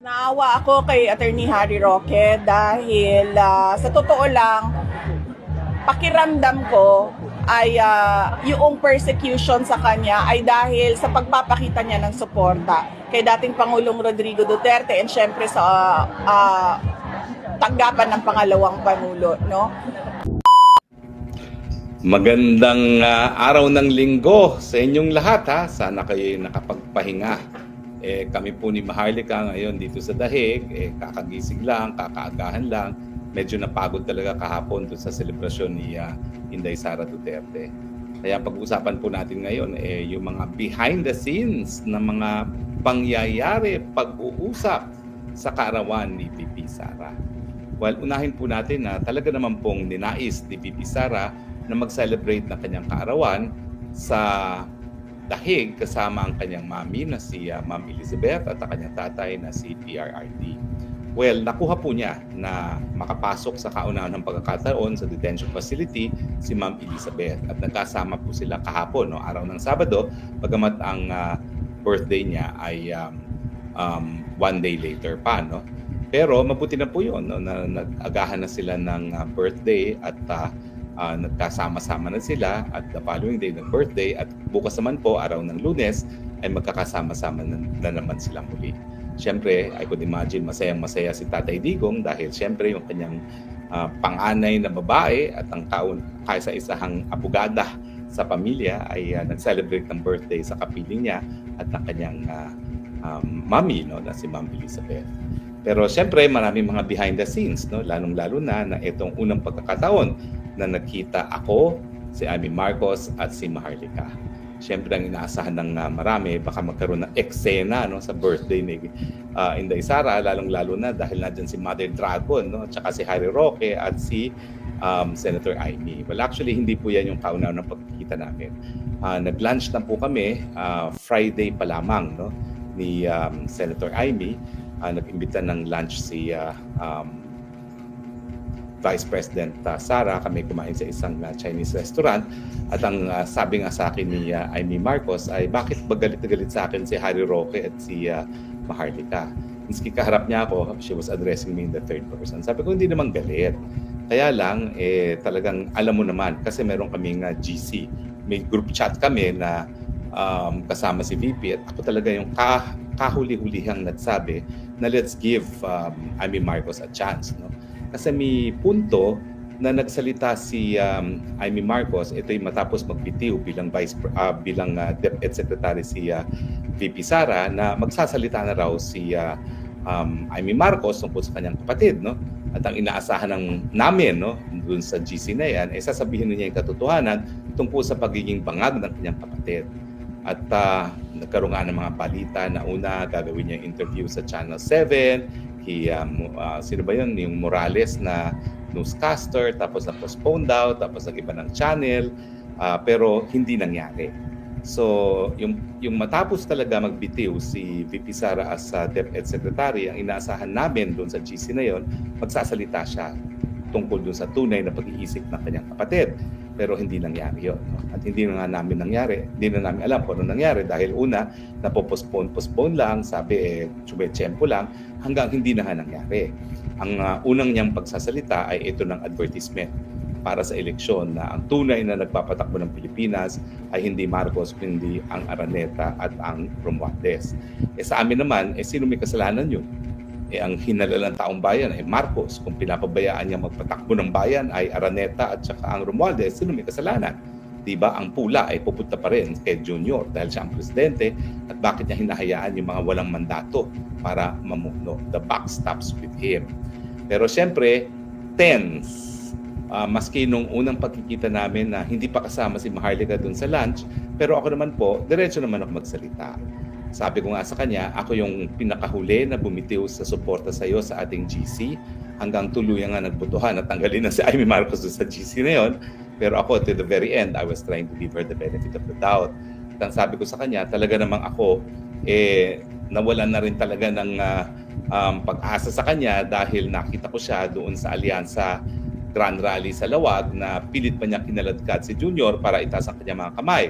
Naawa ako kay Attorney Harry Roque dahil ah, sa totoo lang, pakiramdam ko ay ah, yung persecution sa kanya ay dahil sa pagpapakita niya ng suporta kay dating Pangulong Rodrigo Duterte and syempre sa ah, ah, tanggapan ng pangalawang Pangulo. No? Magandang ah, araw ng linggo sa inyong lahat ha. Sana kayo nakapagpahinga. Eh, kami po ni Maharlika ngayon dito sa Dahig, eh, kakagising lang, kakaagahan lang. Medyo napagod talaga kahapon doon sa selebrasyon ni ah, Inday Sara Duterte. Kaya pag-usapan po natin ngayon eh, yung mga behind the scenes na mga pangyayari, pag-uusap sa kaarawan ni VP Sara. Well, unahin po natin na talaga naman pong ninais ni VP Sara na mag-celebrate ng kanyang kaarawan sa dahig kasama ang kanyang mami na si uh, Ma'am Elizabeth at ang kanyang tatay na si PRRD. Well, nakuha po niya na makapasok sa kaunahang ng pagkakataon sa detention facility si Ma'am Elizabeth at nagkasama po sila kahapon, no, araw ng Sabado, bagamat ang uh, birthday niya ay um, um, one day later pa. No? Pero mabuti na po yun, no, na nag-agahan na sila ng uh, birthday at uh, uh, nagkasama-sama na sila at the following day ng birthday at bukas naman po araw ng lunes ay magkakasama-sama na, na naman sila muli. Siyempre, I could imagine masayang masaya si Tatay Digong dahil siyempre yung kanyang uh, panganay na babae at ang kaun kaisa-isahang abogada sa pamilya ay uh, nag-celebrate ng birthday sa kapiling niya at ng kanyang uh, um, mami no, na si Ma'am Elizabeth. Pero siyempre, maraming mga behind the scenes, no? lalong-lalo na na itong unang pagkakataon na nakita ako, si Amy Marcos at si Maharlika. Siyempre ang inaasahan ng uh, marami baka magkaroon ng eksena no sa birthday ni uh, Inday Sara lalong-lalo na dahil nandiyan si Mother Dragon no at si Harry Roque at si um, Senator Amy. Well actually hindi po yan yung kauna ng pagkikita namin. Uh, nag-lunch na po kami uh, Friday pa lamang no ni um, Senator Amy. Uh, nag-imbita ng lunch si uh, um, Vice President uh, Sara, kami kumain sa isang uh, Chinese restaurant at ang uh, sabi nga sa akin ni uh, Amy Marcos ay bakit ba galit na galit sa akin si Harry Roque at si uh, Maharlika. Miski kaharap niya ako, she was addressing me in the third person. Sabi ko, hindi naman galit. Kaya lang, eh, talagang alam mo naman, kasi meron kaming uh, GC. May group chat kami na um, kasama si VP at ako talaga yung kah kahuli-hulihang nagsabi na let's give um, Amy Marcos a chance. No? Kasi may punto na nagsalita si um, Amy Marcos, ito yung matapos magbitiw bilang vice uh, bilang uh, DepEd Secretary si uh, VP Sara na magsasalita na raw si uh, um, Amy Marcos tungkol sa kanyang kapatid, no? At ang inaasahan ng namin, no, dun sa GC na yan, ay sasabihin niya yung katotohanan tungkol sa pagiging bangag ng kanyang kapatid. At uh, nagkaroon nga ng mga balita na una gagawin niya interview sa Channel 7, kay um, uh, sino ba yun? Yung Morales na newscaster, tapos na-postpone daw, tapos nag-iba ng channel, uh, pero hindi nangyari. So, yung, yung matapos talaga magbitiw si VP Sara as uh, DepEd Secretary, ang inaasahan namin doon sa GC na yon, magsasalita siya tungkol doon sa tunay na pag-iisip ng kanyang kapatid. Pero hindi nangyari yon. No? At hindi na nga namin nangyari. Hindi na namin alam kung ano nangyari dahil una, napopostpone, postpone lang, sabi eh, tsube-tsempo lang, hanggang hindi na nga nangyari. Ang uh, unang niyang pagsasalita ay ito ng advertisement para sa eleksyon na ang tunay na nagpapatakbo ng Pilipinas ay hindi Marcos kundi ang Araneta at ang Romualdez. Eh sa amin naman, eh sino may kasalanan yun? Eh ang hinalalang taong bayan ay Marcos. Kung pinapabayaan niya magpatakbo ng bayan ay Araneta at saka ang Romualdez, sino may kasalanan? Diba? Ang pula ay pupunta pa rin kay Junior dahil siya ang presidente at bakit niya hinahayaan yung mga walang mandato para mamuno. The buck stops with him. Pero siyempre, tense uh, maski nung unang pagkikita namin na hindi pa kasama si Maharlika doon sa lunch, pero ako naman po, diretso naman ako magsalita. Sabi ko nga sa kanya, ako yung pinakahuli na bumitiw sa suporta sa iyo sa ating GC hanggang tuluyan nga nagbutuhan at tanggalin na si Amy Marcos sa GC na yon. Pero ako, to the very end, I was trying to give her the benefit of the doubt. At ang sabi ko sa kanya, talaga namang ako, eh, nawalan na rin talaga ng uh, um, pag-asa sa kanya dahil nakita ko siya doon sa alyansa Grand Rally sa Lawag na pilit pa niya kinaladkad si Junior para itaas ang kanyang mga kamay.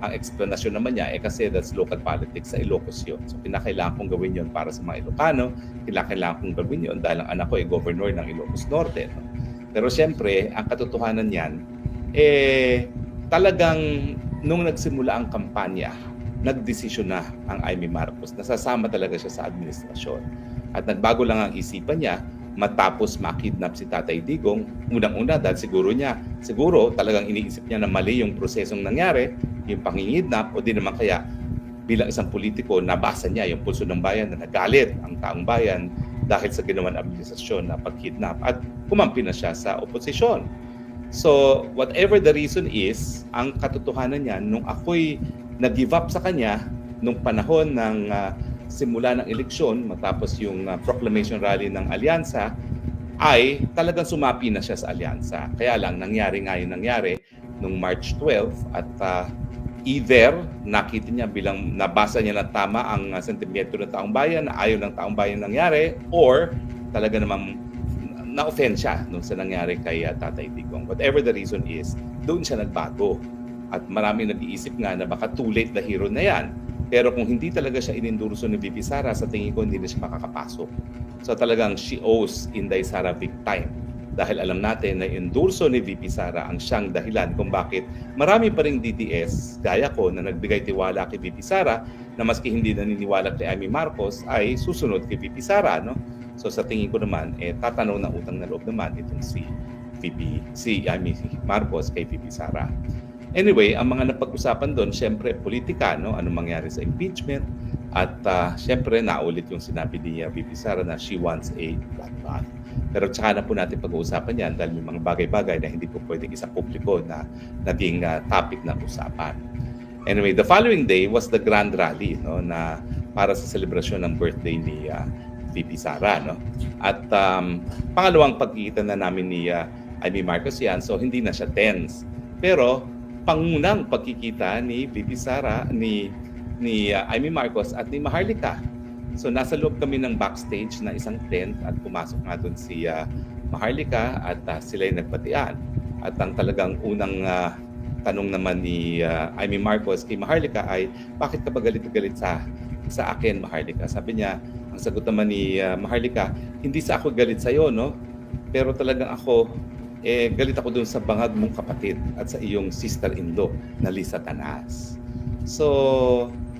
Ang explanation naman niya, eh kasi that's local politics, sa Ilocos yun. So, kinakailangan kong gawin yun para sa mga Ilocano, kinakailangan kong gawin yun dahil ang anak ko ay governor ng Ilocos Norte. No? Pero siyempre, ang katotohanan niyan, eh, talagang nung nagsimula ang kampanya, nagdesisyon na ang Amy Marcos. Nasasama talaga siya sa administrasyon. At nagbago lang ang isipan niya matapos makidnap si Tatay Digong. Unang-una dahil siguro niya, siguro talagang iniisip niya na mali yung prosesong nangyari, yung pangingidnap, o di naman kaya bilang isang politiko, nabasa niya yung pulso ng bayan na nagalit ang taong bayan dahil sa ginawan administrasyon na pagkidnap at kumampi na siya sa oposisyon. So, whatever the reason is, ang katotohanan niya, nung ako'y nag-give up sa kanya, nung panahon ng ah, simula ng eleksyon, matapos yung ah, proclamation rally ng Alyansa, ay talagang sumapi na siya sa Alyansa. Kaya lang, nangyari nga yung nangyari nung March 12 at ah, either nakita niya bilang nabasa niya ng tama ang uh, sentimiento ng taong bayan na ayaw ng taong bayan nangyari or talaga namang na-offend siya nung sa nangyari kay uh, Tatay Digong. Whatever the reason is, doon siya nagbago. At marami nag-iisip nga na baka too late the hero na yan. Pero kung hindi talaga siya inendurso ni Bibi Sara, sa tingin ko hindi na siya makakapasok. So talagang she owes Inday Sara big time. Dahil alam natin na endurso ni VP Sara ang siyang dahilan kung bakit marami pa ring DDS, gaya ko, na nagbigay tiwala kay VP Sara na maski hindi naniniwala kay Amy Marcos ay susunod kay VP Sara. No? So sa tingin ko naman, eh, tatanaw na utang na loob naman itong si VP, si Amy Marcos kay VP Sara. Anyway, ang mga napag-usapan doon, syempre, politika, no? Anong mangyari sa impeachment. At uh, syempre, naulit yung sinabi ni uh, VP Sara na she wants a bloodbath. Pero tsaka na po natin pag-uusapan yan dahil may mga bagay-bagay na hindi po pwedeng isa publiko na naging uh, topic ng usapan. Anyway, the following day was the grand rally no, na para sa selebrasyon ng birthday ni uh, VP Sara. No? At um, pangalawang pagkikita na namin ni uh, Amy Marcos yan, so hindi na siya tense. Pero pangunang pagkikita ni VP Sara, ni, ni uh, Amy Marcos at ni Maharlika. So nasa loob kami ng backstage na isang tent at pumasok nga doon si uh, Maharlika at uh, sila yung nagpatian. At ang talagang unang uh, tanong naman ni uh, Amy Marcos kay Maharlika ay, bakit ka ba galit na galit sa, sa akin, Maharlika? Sabi niya, ang sagot naman ni uh, Maharlika, hindi sa ako galit sa iyo, no? Pero talagang ako, eh, galit ako doon sa bangag mong kapatid at sa iyong sister-in-law na Lisa Tanas. So,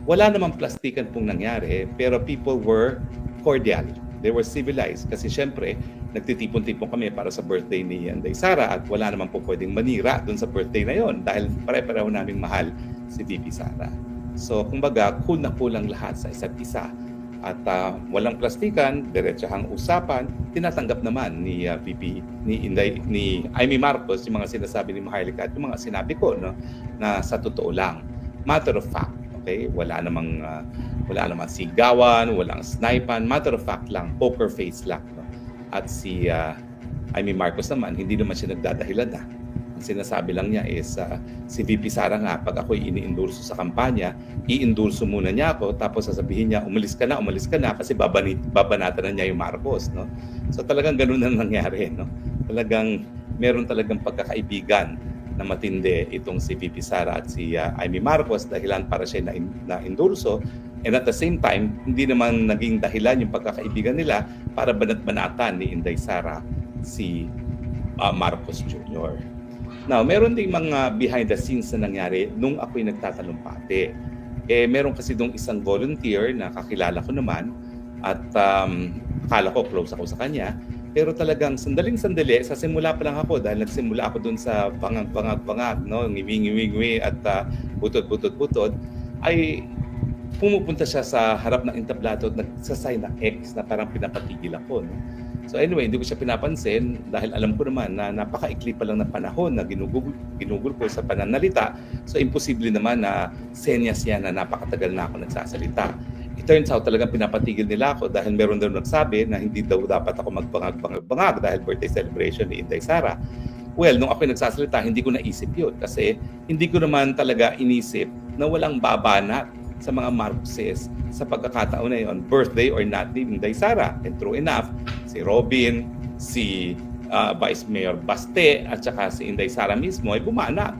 wala namang plastikan pong nangyari, pero people were cordial. They were civilized kasi syempre, nagtitipon-tipon kami para sa birthday ni Anday Sara at wala naman po pwedeng manira doon sa birthday na yon dahil pare-pareho naming mahal si VP Sara. So, kumbaga, cool na cool ang lahat sa isa't isa. At ah, walang plastikan, diretsahang usapan, tinatanggap naman ni ah, VP ni Inday ni Amy Marcos yung mga sinasabi ni Maharlika at yung mga sinabi ko no na sa totoo lang. Matter of fact okay? Wala namang ah, wala namang sigawan walang snipan matter of fact lang poker face lang no? at si ah, Amy Marcos naman hindi naman siya nagdadahilan na sinasabi lang niya is ah, si VP Sara nga pag ako'y ini-endorso sa kampanya i-endorso muna niya ako tapos sasabihin niya umalis ka na umalis ka na kasi babanit, babanatan na niya yung Marcos no? So talagang ganun ang nangyari no? Talagang meron talagang pagkakaibigan na matindi itong si VP Sara at si uh, Amy Marcos dahilan para siya na, na endorso and at the same time hindi naman naging dahilan yung pagkakaibigan nila para banat-banatan ni Inday Sara si uh, Marcos Jr. Now, meron ding mga behind the scenes na nangyari nung ako'y nagtatalumpati. Eh, meron kasi dong isang volunteer na kakilala ko naman at um, akala ko close ako sa kanya. Pero talagang sandaling-sandali, sa simula pa lang ako dahil nagsimula ako dun sa bangag-bangag-bangag, no? ngiwi-ngiwi-ngiwi at uh, butod-butod-butod, ay pumupunta siya sa harap ng entablado at nagsasay na X na parang pinapatigil ako. No? So anyway, hindi ko siya pinapansin dahil alam ko naman na napakaikli pa lang ng panahon na ginugol, ginugol ko sa pananalita. So imposible naman na senyas yan na napakatagal na ako nagsasalita. It turns out talagang pinapatigil nila ako dahil meron daw nagsabi na hindi daw dapat ako magbangag-bangag-bangag dahil birthday celebration ni Inday Sara. Well, nung ako nagsasalita, hindi ko naisip yun kasi hindi ko naman talaga inisip na walang babanat sa mga Marxes sa pagkakataon na yon, birthday or not ni Inday Sara. And true enough, si Robin, si uh, Vice Mayor Baste, at saka si Inday Sara mismo ay bumana.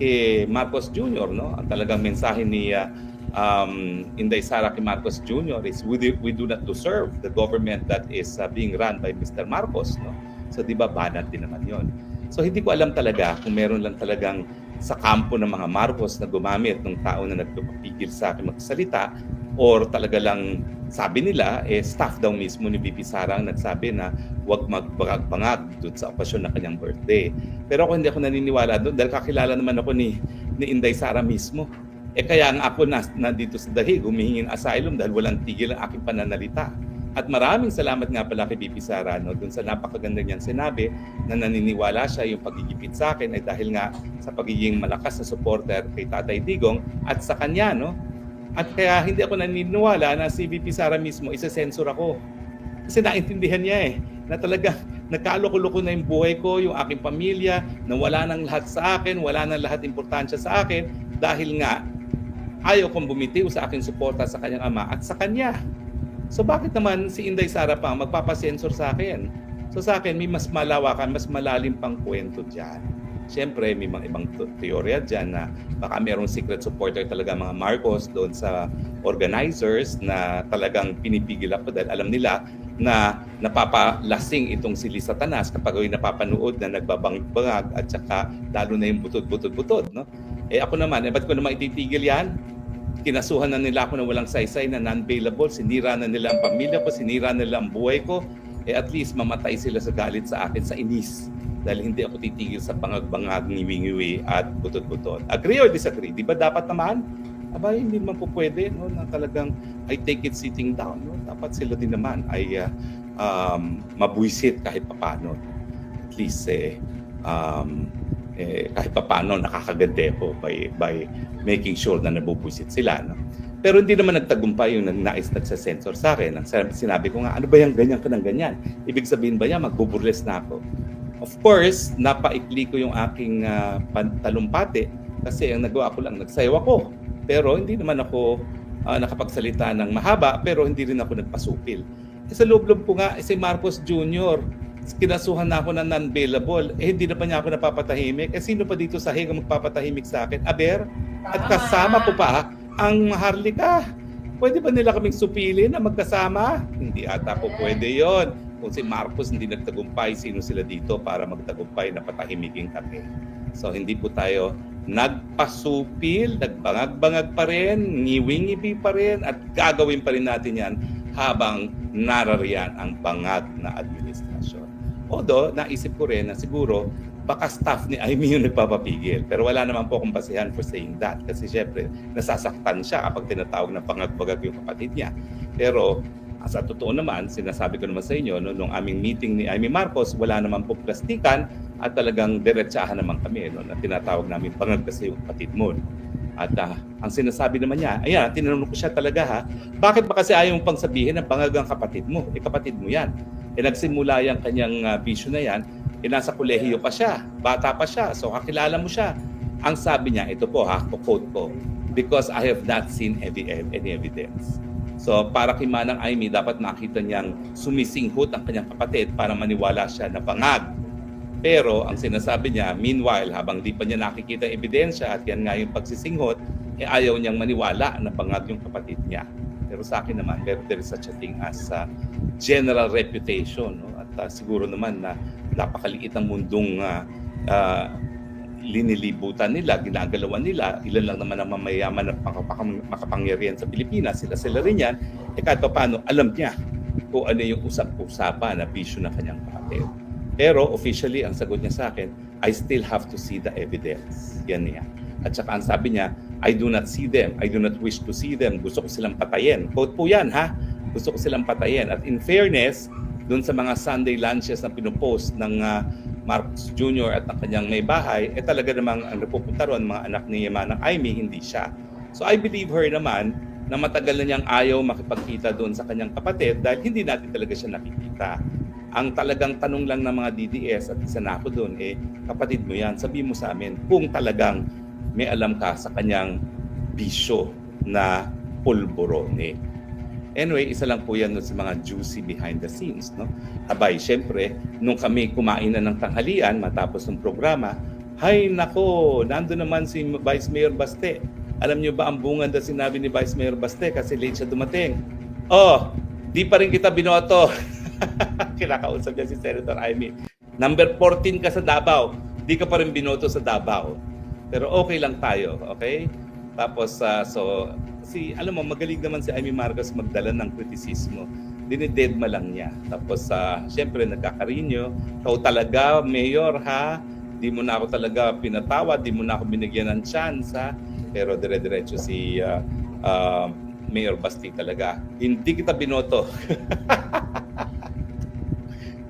kay Marcos Jr., no? Ang talagang mensahe ni ah, um, Inday Sara kay Marcos Jr. is we do, we do not deserve the government that is ah, being run by Mr. Marcos, no? So, di ba, banat din naman yon. So, hindi ko alam talaga kung meron lang talagang sa kampo ng mga Marcos na gumamit ng tao na nagpapigil sa akin magsalita or talaga lang sabi nila, eh, staff daw mismo ni VP Sara ang nagsabi na huwag magbangag-bangag doon sa okasyon ng kanyang birthday. Pero ako hindi ako naniniwala doon dahil kakilala naman ako ni, ni Inday Sara mismo. Eh kaya nga ako na, nandito sa Dahig, humihingi ng asylum dahil walang tigil ang aking pananalita. At maraming salamat nga pala kay VP Sara no, doon sa napakaganda niyang sinabi na naniniwala siya yung pagigipit sa akin ay dahil nga sa pagiging malakas na supporter kay Tatay Digong at sa kanya, no? At kaya hindi ako naniniwala na si VP Sara mismo isa-censor ako. Kasi naintindihan niya eh, na talaga nagkaloko-loko na yung buhay ko, yung aking pamilya, na wala nang lahat sa akin, wala nang lahat importansya sa akin dahil nga ayaw kong bumitiw sa aking suporta sa kanyang ama at sa kanya. So bakit naman si Inday Sara pa magpapasensor sa akin? So sa akin, may mas malawakan, mas malalim pang kwento dyan. Siyempre, may mga ibang teorya dyan na baka mayroong secret supporter talaga mga Marcos doon sa organizers na talagang pinipigil ako dahil alam nila na napapalasing itong si Lisa Tanas kapag ako'y napapanood na nagbabangag at saka lalo na yung butod-butod-butod. No? Eh ako naman, eh ba't ko naman ititigil yan? Kinasuhan na nila ako na walang saysay na non-bailable. Sinira na nila ang pamilya ko, sinira na nila ang buhay ko. Eh at least mamatay sila sa galit sa akin, sa inis. Dahil hindi ako titigil sa bangag-bangag, ngiwi-ngiwi at butod-butod. Agree or disagree? Di ba dapat naman? Aba, hindi naman po pwede no, na talagang I take it sitting down. No? Dapat sila din naman ay ah, um, mabuisit kahit papano. At least eh, um, eh, kahit papano nakakagande ko by, by making sure na nabubuisit sila. No? Pero hindi naman nagtagumpay yung nais nagsasensor sa akin. Ang sinabi- ko nga, ano ba yung ganyan ka ng ganyan? Ibig sabihin ba yan, magbuburles na ako? Of course, napaikli ko yung aking ah, pantalumpati kasi ang nagawa ko lang, nagsayaw ako. Pero hindi naman ako ah, nakapagsalita ng mahaba, pero hindi rin ako nagpasupil. Eh, sa loob-loob ko nga, eh, si Marcos Jr., kinasuhan na ako ng non-bailable, eh hindi na pa niya ako napapatahimik. Eh sino pa dito sa ang magpapatahimik sa akin? Aber? At kasama po pa ang Maharlika. Pwede ba nila kaming supili na magkasama? Hindi ata po pwede yon. Kung si Marcos hindi nagtagumpay, sino sila dito para magtagumpay na patahimiking kami? So hindi po tayo nagpasupil, nagbangag-bangag pa rin, ngiwi-ngiwi pa rin, at gagawin pa rin natin yan habang narariyan ang bangag na administrasyon. Although, naisip ko rin na siguro baka staff ni Amy yung nagpapapigil. Pero wala naman po akong basihan for saying that. Kasi syempre, nasasaktan siya kapag tinatawag na pangag-bagag yung kapatid niya. Pero sa totoo naman, sinasabi ko naman sa inyo, no, nung aming meeting ni Amy Marcos, wala naman po plastikan at talagang diretsahan naman kami no, na tinatawag namin pangag yung kapatid mo. At ah, ang sinasabi naman niya, ayan, tinanong ko siya talaga ha, bakit ba kasi ayaw mong pang sabihin na pangag ang kapatid mo? Eh kapatid mo yan. Eh nagsimula yung kanyang uh, vision na yan, eh nasa kolehiyo pa siya, bata pa siya, so kakilala mo siya. Ang sabi niya, ito po ha, quote ko, because I have not seen any, evidence. So para kay Manang Aimee, dapat makita niyang sumisinghot ang kanyang kapatid para maniwala siya na pangag. Pero ang sinasabi niya, meanwhile, habang di pa niya nakikita ebidensya at yan nga yung pagsisinghot, eh ayaw niyang maniwala na pangag yung kapatid niya. Pero sa akin naman, there, there such a thing as uh, general reputation. No? At uh, siguro naman na napakaliit ang mundong uh, uh, linilibutan nila, ginagalawan nila, ilan lang naman ang mamayaman at makapangyarihan sa Pilipinas, sila sila rin yan, eh kahit pa paano, alam niya kung ano yung usap-usapan na bisyo ng kanyang kapatid. Pero officially, ang sagot niya sa akin, I still have to see the evidence. Yan niya. At saka ang sabi niya, I do not see them. I do not wish to see them. Gusto ko silang patayin. Quote po yan, ha? Gusto ko silang patayin. At in fairness, doon sa mga Sunday lunches na pinupost ng ah, Marcos Jr. at ng kanyang may bahay, eh talaga namang ang napupunta ron, mga anak ni Manang Aimee, hindi siya. So I believe her naman na matagal na niyang ayaw makipagkita doon sa kanyang kapatid dahil hindi natin talaga siya nakikita. Ang talagang tanong lang ng mga DDS at isa na ako doon, eh, kapatid mo yan, sabi mo sa amin kung talagang may alam ka sa kanyang bisyo na pulborone. Anyway, isa lang po yan dun sa mga juicy behind the scenes. No? Abay, syempre, nung kami kumain na ng tanghalian matapos ng programa, Hay nako, nando naman si Vice Mayor Baste. Alam niyo ba ang bungad na sinabi ni Vice Mayor Baste kasi late siya dumating? Oh, di pa rin kita binoto. Kinakausap niya si Senator Amy. Number 14 ka sa Davao, di ka pa rin binoto sa Davao. Pero okay lang tayo, okay? Tapos, ah, so, si, alam mo, magaling naman si Amy Marcos magdala ng kritisismo. Dinidedma lang niya. Tapos, uh, syempre, nagkakarinyo. Ikaw talaga, Mayor, ha? Di mo na ako talaga pinatawa, di mo na ako binigyan ng chance, ha? Pero dire-diretso si ah, ah, Mayor Basti talaga. Hindi kita binoto.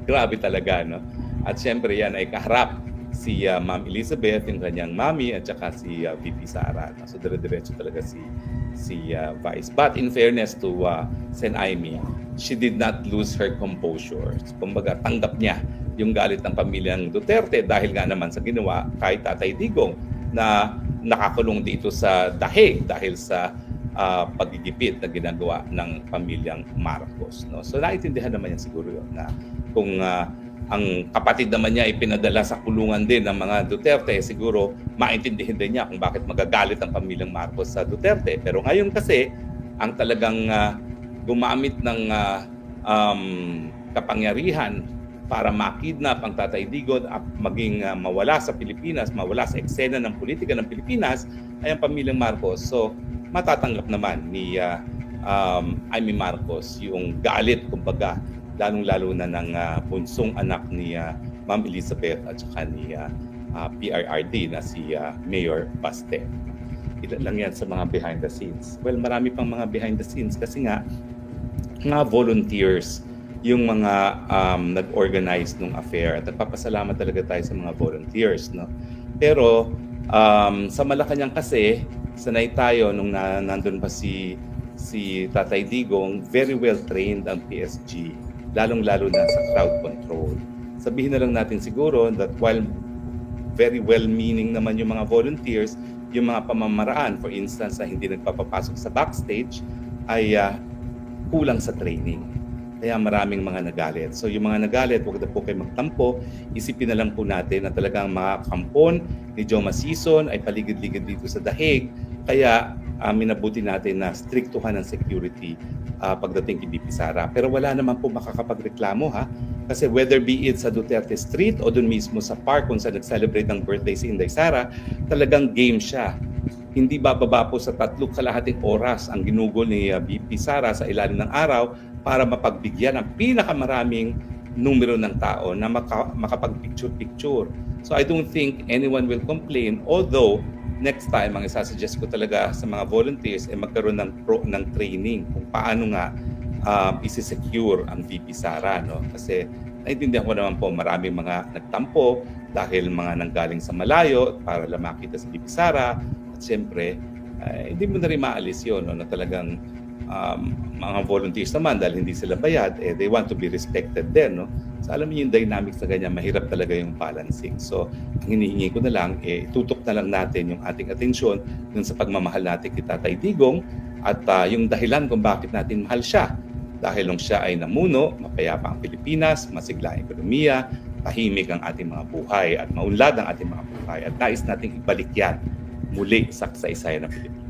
Grabe talaga, no? At syempre yan ay kaharap si ah, Ma'am Elizabeth, yung kanyang mami, at saka si ah, VP Sara. So dire-diretso talaga si si ah, Vice. But in fairness to uh, Sen Aimee, she did not lose her composure. Kumbaga, tanggap niya yung galit ng pamilyang Duterte dahil nga naman sa ginawa kay Tatay Digong na nakakulong dito sa dahig dahil sa ah, pagigipit na ginagawa ng pamilyang Marcos. No? So naiintindihan naman yan siguro yun na kung ah, ang kapatid naman niya ay pinadala sa kulungan din ng mga Duterte, siguro maintindihan din niya kung bakit magagalit ang pamilyang Marcos sa Duterte. Pero ngayon kasi, ang talagang ah, gumamit ng ah, um, kapangyarihan para makidnap ang Tatay Digod at maging ah, mawala sa Pilipinas, mawala sa eksena ng politika ng Pilipinas ay ang pamilyang Marcos. So, matatanggap naman ni ah, um, Amy Marcos yung galit, kumbaga, lalong-lalo na ng ah, bunsong anak ni ah, Ma'am Elizabeth at saka ni ah, ah, PRRD na si ah, Mayor Baste. Ilan lang yan sa mga behind the scenes. Well, marami pang mga behind the scenes kasi nga, mga volunteers yung mga um, nag-organize ng affair at nagpapasalamat talaga tayo sa mga volunteers no pero um, sa Malacanang kasi sanay tayo nung na, nandun pa si si Tatay Digong very well trained ang PSG lalong-lalo na sa crowd control sabihin na lang natin siguro that while very well meaning naman yung mga volunteers yung mga pamamaraan for instance na hindi nagpapapasok sa backstage ay ah, kulang sa training kaya maraming mga nagalit. So yung mga nagalit, huwag na po kayo magtampo. Isipin na lang po natin na talagang mga kampon ni Joma Season ay paligid-ligid dito sa dahig. Kaya uh, minabuti natin na strictuhan ng security ah, pagdating kay BP Sara. Pero wala naman po makakapagreklamo ha. Kasi whether be it sa Duterte Street o dun mismo sa park kung saan nag-celebrate ng birthday si Inday Sara, talagang game siya hindi bababa po sa tatlo kalahating oras ang ginugol ni uh, BP Sara sa ilalim ng araw para mapagbigyan ang pinakamaraming numero ng tao na maka, makapag-picture-picture. So I don't think anyone will complain although next time ang isasuggest ko talaga sa mga volunteers ay magkaroon ng pro, ng training kung paano nga um, isi-secure ang VP Sara no? Kasi naintindihan ko naman po maraming mga nagtampo dahil mga nanggaling sa malayo para lang makita si VP Sara. At siyempre, eh, hindi mo na rin maalis yun, no, na talagang um, mga volunteers naman dahil hindi sila bayad, eh, they want to be respected din. No? So alam niyo yung dynamics na ganyan, mahirap talaga yung balancing. So ang hinihingi ko na lang, eh, tutok na lang natin yung ating atensyon dun sa pagmamahal natin kay Tatay Digong at ah, yung dahilan kung bakit natin mahal siya. Dahil nung siya ay namuno, mapayapa ang Pilipinas, masigla ang ekonomiya, tahimik ang ating mga buhay at maunlad ang ating mga buhay at nais nating ibalik yan muli sa kasaysayan ng Pilipinas.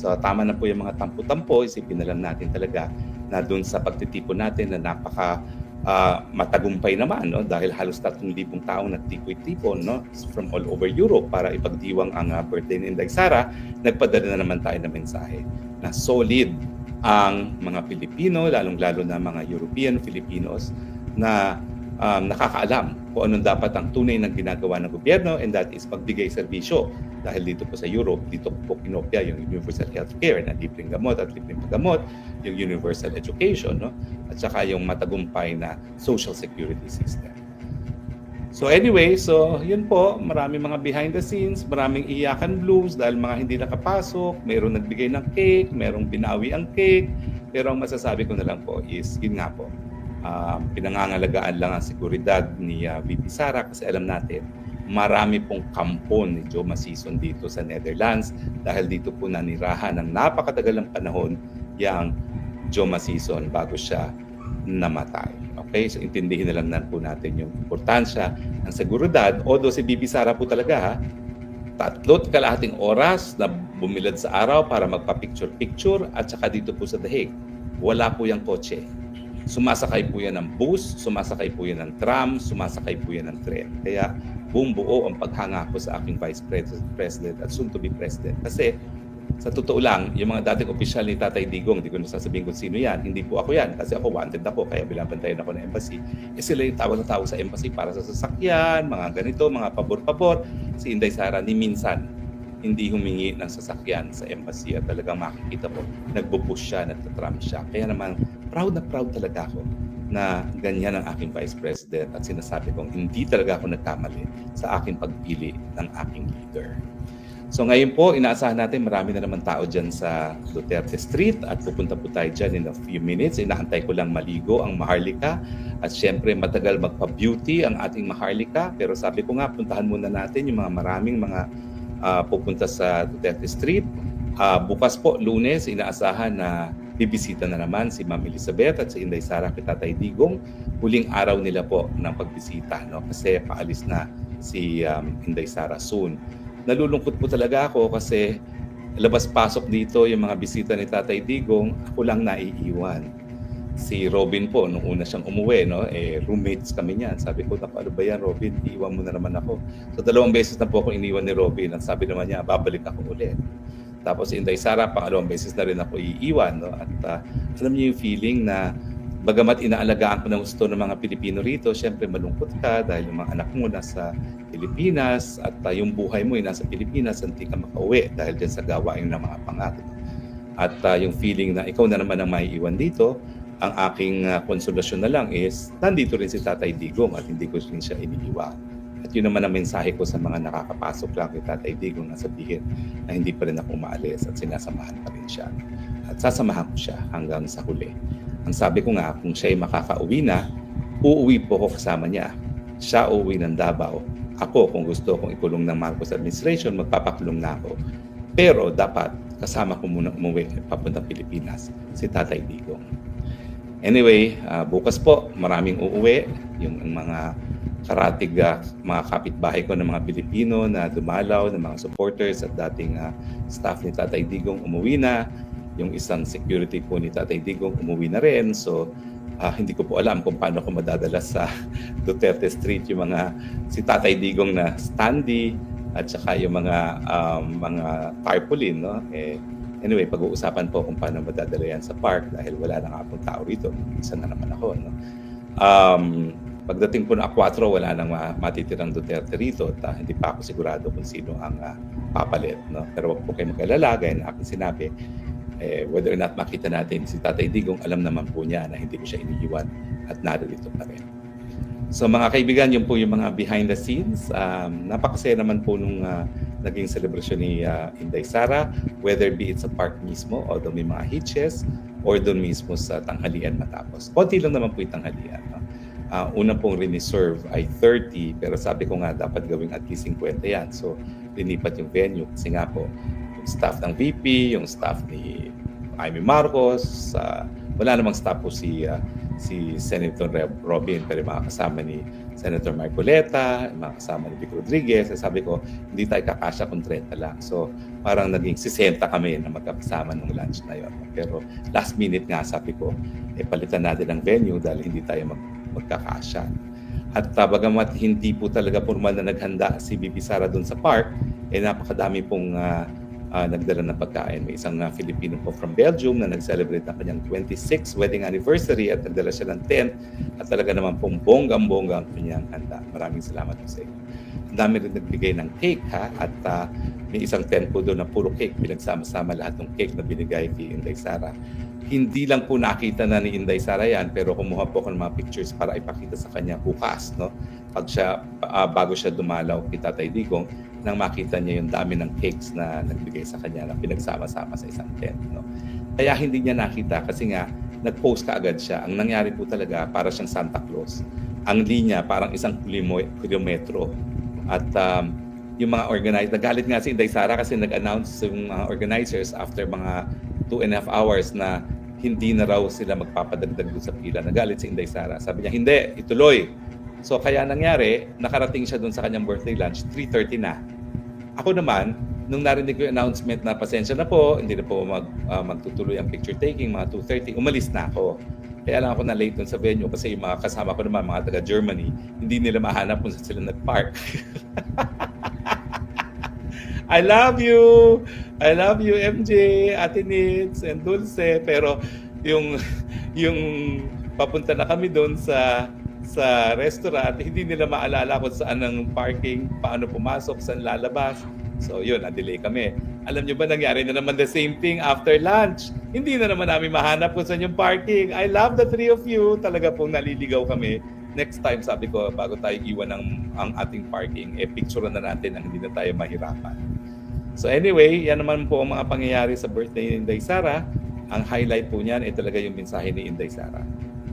So tama na po yung mga tampo-tampo, isipin na lang natin talaga na doon sa pagtitipon natin na napaka ah, matagumpay naman no? Dahil halos 3,000 taong nagtipon-tipon no? From all over Europe para ipagdiwang ang ah, birthday ni Sara, nagpadala na naman tayo ng mensahe na solid ang mga Pilipino, lalong-lalo na mga European Filipinos na um, nakakaalam kung anong dapat ang tunay ng ginagawa ng gobyerno and that is pagbigay serbisyo. Dahil dito po sa Europe, dito po kinopya yung universal healthcare na libreng gamot at libreng paggamot, yung universal education, no? at saka yung matagumpay na social security system. So anyway, so yun po, marami mga behind the scenes, maraming iyakan blues dahil mga hindi nakapasok, mayroong nagbigay ng cake, mayroong binawi ang cake, pero ang masasabi ko na lang po is, yun nga po, um, pinangangalagaan lang ang seguridad ni uh, VP Sara kasi alam natin marami pong kampon ni Joe Masison dito sa Netherlands dahil dito po nanirahan ng napakatagal ng panahon yang Joe Masison bago siya namatay. Okay? So intindihin na lang na po natin yung importansya ng seguridad. Although si Bibi Sara po talaga ha, tatlo't kalahating oras na bumilad sa araw para magpa-picture-picture at saka dito po sa dahig. Wala po yung kotse. Sumasakay po yan ng bus, sumasakay po yan ng tram, sumasakay po yan ng tren. Kaya buong buo ang paghanga ko sa aking Vice Pres- President at soon to be President. Kasi sa totoo lang, yung mga dating opisyal ni Tatay Digong, hindi ko na sasabihin kung sino yan, hindi po ako yan. Kasi ako wanted ako, kaya binabantayan ako ng embassy. Eh sila yung tawag na tawag sa embassy para sa sasakyan, mga ganito, mga pabor-pabor. Si Inday Sara, ni minsan, hindi humingi ng sasakyan sa embassy at talagang makikita po, nagbupush siya, nagtatram siya. Kaya naman, proud na proud talaga ako na ganyan ang aking Vice President at sinasabi kong hindi talaga ako nagkamali sa aking pagpili ng aking leader. So ngayon po, inaasahan natin marami na naman tao dyan sa Duterte Street at pupunta po tayo dyan in a few minutes. Inaantay ko lang maligo ang Maharlika at syempre matagal magpa-beauty ang ating Maharlika. Pero sabi ko nga, puntahan muna natin yung mga maraming mga ah, pupunta sa Duterte Street. Ah, bukas po, lunes, inaasahan na bibisita na naman si Ma'am Elizabeth at si Inday Sara kay Tatay Digong. Huling araw nila po ng pagbisita no? kasi paalis na si um, Inday Sara soon nalulungkot po talaga ako kasi labas-pasok dito yung mga bisita ni Tatay Digong, ako lang naiiwan. Si Robin po, nung una siyang umuwi, no, eh, roommates kami niyan. Sabi ko, "Naku, ano ba yan, Robin? Iwan mo na naman ako. So, dalawang beses na po ako iniwan ni Robin. At sabi naman niya, babalik ako ulit. Tapos, Inday Sara, pangalawang beses na rin ako iiwan. No? At ah, alam niyo yung feeling na bagamat inaalagaan ko ng gusto ng mga Pilipino rito, syempre malungkot ka dahil yung mga anak mo nasa Pilipinas at uh, yung buhay mo ay nasa Pilipinas hindi ka makauwi dahil din sa gawain ng mga pangalan. At uh, yung feeling na ikaw na naman ang maiiwan dito, ang aking uh, konsolasyon na lang is nandito rin si Tatay Digong at hindi ko rin siya iniiwan. At yun naman ang mensahe ko sa mga nakakapasok lang kay Tatay Digong na sabihin na hindi pa rin ako umaalis at sinasamahan pa rin siya. At sasamahan ko siya hanggang sa huli. Ang sabi ko nga, kung siya ay makakauwi na, uuwi po ako kasama niya. Siya uuwi ng Davao. Ako, kung gusto kong ikulong ng Marcos administration, magpapakulong na ako. Pero dapat kasama ko muna umuwi papuntang Pilipinas, si Tatay Digong. Anyway, ah, bukas po, maraming uuwi. Yung mga karatig, ah, mga kapitbahay ko ng mga Pilipino na dumalaw, ng mga supporters at dating ah, staff ni Tatay Digong umuwi na. Yung isang security po ni Tatay Digong umuwi na rin. So, ah, hindi ko po alam kung paano ko madadala sa Duterte Street yung mga si Tatay Digong na standee at saka yung mga um, mga tarpaulin no eh anyway pag-uusapan po kung paano madadala yan sa park dahil wala na nga pong tao rito isa na naman ako no um, pagdating po na 4 wala nang ma- matitirang Duterte rito at ah, hindi pa ako sigurado kung sino ang ah, papalit no pero wag po kayo mag-alala gaya ng aking sinabi eh, whether or not makita natin si Tatay Digong, alam naman po niya na hindi ko siya iniiwan at narito pa rin. So mga kaibigan, yun po yung mga behind the scenes. Um, napakasaya naman po nung ah, naging celebration ni ah, Inday Sara, whether be it sa park mismo, although may mga hitches, or doon mismo sa tanghalian matapos. Konti lang naman po yung tanghalian. No? Ah, una pong reserve ay 30, pero sabi ko nga dapat gawing at least 50 yan. So, linipat yung venue kasi nga po, yung staff ng VP, yung staff ni Amy Marcos, ah, wala namang staff po si ah, si Senator Reb- Robin, pero mga kasama ni Senator Marcoleta, yung mga kasama ni Vic Rodriguez, eh, sabi ko, hindi tayo kakasya kung 30 lang. So, parang naging 60 kami na magkakasama ng lunch na yon. Pero last minute nga, sabi ko, eh, palitan natin ang venue dahil hindi tayo mag, magkakasya. At uh, bagamat hindi po talaga formal na naghanda si Bibi Sara doon sa park, eh napakadami pong ah, ah, nagdala ng pagkain. May isang ah, Filipino po from Belgium na nag-celebrate ng kanyang 26th wedding anniversary at nagdala siya ng tent at talaga naman pong bonggang-bongga ang kanyang handa. Maraming salamat po sa inyo. Ang dami rin nagbigay ng cake ha at ah, may isang tent po doon na puro cake. Pinagsama-sama lahat ng cake na binigay kay Inday Sara. Hindi lang po nakita na ni Inday Sara yan pero kumuha po ako ng mga pictures para ipakita sa kanya bukas. No? Pag siya, ah, bago siya dumalaw kay Tatay Digong, nang makita niya yung dami ng cakes na nagbigay sa kanya na pinagsama-sama sa isang tent. No? Kaya hindi niya nakita kasi nga nag-post ka agad siya. Ang nangyari po talaga para siyang Santa Claus. Ang linya parang isang kilometro. At um, yung mga organized, nagalit nga si Inday Sara kasi nag-announce yung mga organizers after mga two and a half hours na hindi na raw sila magpapadagdag sa pila. Nagalit si Inday Sara. Sabi niya, hindi, ituloy. So kaya nangyari, nakarating siya doon sa kanyang birthday lunch, 3.30 na. Ako naman, nung narinig ko yung announcement na pasensya na po, hindi na po mag, ah, magtutuloy ang picture taking, mga 2.30, umalis na ako. Kaya lang ako na late doon sa venue kasi yung mga kasama ko naman, mga taga Germany, hindi nila mahanap kung saan sila nag-park. I love you! I love you, MJ, Ate Nitz, and Dulce. Pero yung, yung papunta na kami doon sa sa restaurant, hindi nila maalala kung saan ang parking, paano pumasok, saan lalabas. So yun, na-delay kami. Alam nyo ba, nangyari na naman the same thing after lunch. Hindi na naman namin mahanap kung saan yung parking. I love the three of you. Talaga pong naliligaw kami. Next time, sabi ko, bago tayo iwan ng, ang ating parking, eh, picture na natin ang hindi na tayo mahirapan. So anyway, yan naman po ang mga pangyayari sa birthday ni Inday Sara. Ang highlight po niyan ay talaga yung mensahe ni Inday Sara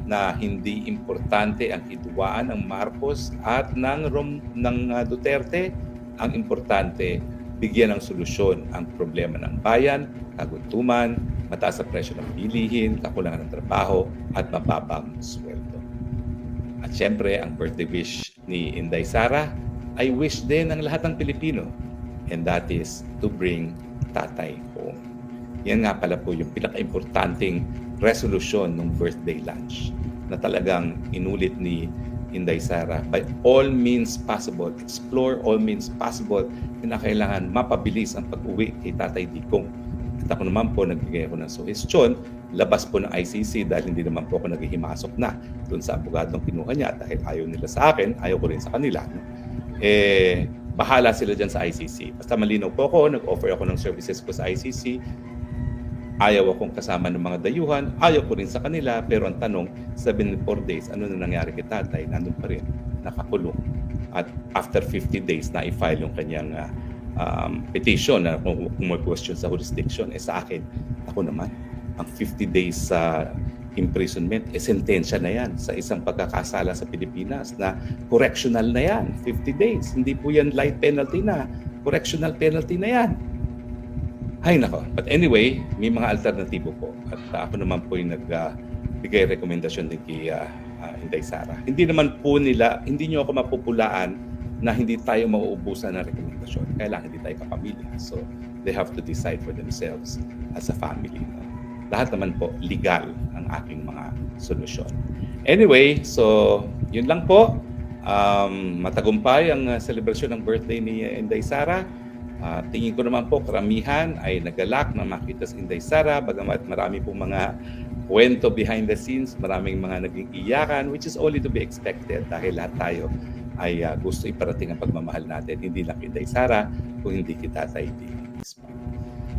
na hindi importante ang hidwaan ng Marcos at ng Rom, ng uh, Duterte. Ang importante, bigyan ng solusyon ang problema ng bayan, kaguntuman, mataas sa presyo ng bilihin, kakulangan ng trabaho, at mababang sweldo. At syempre, ang birthday wish ni Inday Sara ay wish din ng lahat ng Pilipino and that is to bring tatay home. Yan nga pala po yung pinaka-importanting resolution ng birthday lunch na talagang inulit ni Inday Sara. By all means possible, explore all means possible, kinakailangan mapabilis ang pag-uwi kay Tatay Digong. At ako naman po, nagbigay ako ng suggestion, labas po ng ICC dahil hindi naman po ako naghihimasok na doon sa abogadong kinuha niya dahil ayaw nila sa akin, ayaw ko rin sa kanila. Eh, bahala sila dyan sa ICC. Basta malinaw po ako, nag-offer ako ng services ko sa ICC, ayaw akong kasama ng mga dayuhan, ayaw ko rin sa kanila, pero ang tanong, 74 days, ano na nangyari kay tatay? Nandun pa rin, nakakulong. At after 50 days, na-file yung kanyang ah, um, petition na kung, kung may question sa jurisdiction, eh sa akin, ako naman, ang 50 days sa imprisonment, eh sentensya na yan sa isang pagkakasala sa Pilipinas na correctional na yan, 50 days. Hindi po yan light penalty na, correctional penalty na yan. Ay nako. But anyway, may mga alternatibo po. At uh, ako naman po yung nagbigay rekomendasyon din kay uh, uh, Inday Sara. Hindi naman po nila, hindi nyo ako mapupulaan na hindi tayo mauubusan ng rekomendasyon. Kailangan hindi tayo kapamilya. So, they have to decide for themselves as a family. No? Lahat naman po, legal ang aking mga solusyon. Anyway, so, yun lang po. Um, matagumpay ang uh, celebration ng birthday ni uh, Inday Sara. Ah, tingin ko naman po karamihan ay nagalak na makita si Inday Sara bagamat marami pong mga kwento behind the scenes, maraming mga naging iyakan which is only to be expected dahil lahat tayo ay ah, gusto iparating ang pagmamahal natin hindi lang kay Sara kung hindi kita tayo.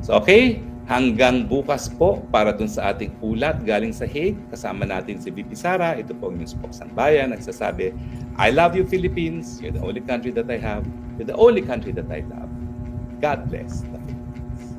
So okay, hanggang bukas po para dun sa ating ulat galing sa Hague. Kasama natin si VP Sara, ito po ang News Box Bayan nagsasabi, I love you Philippines, you're the only country that I have, you're the only country that I love. God bless.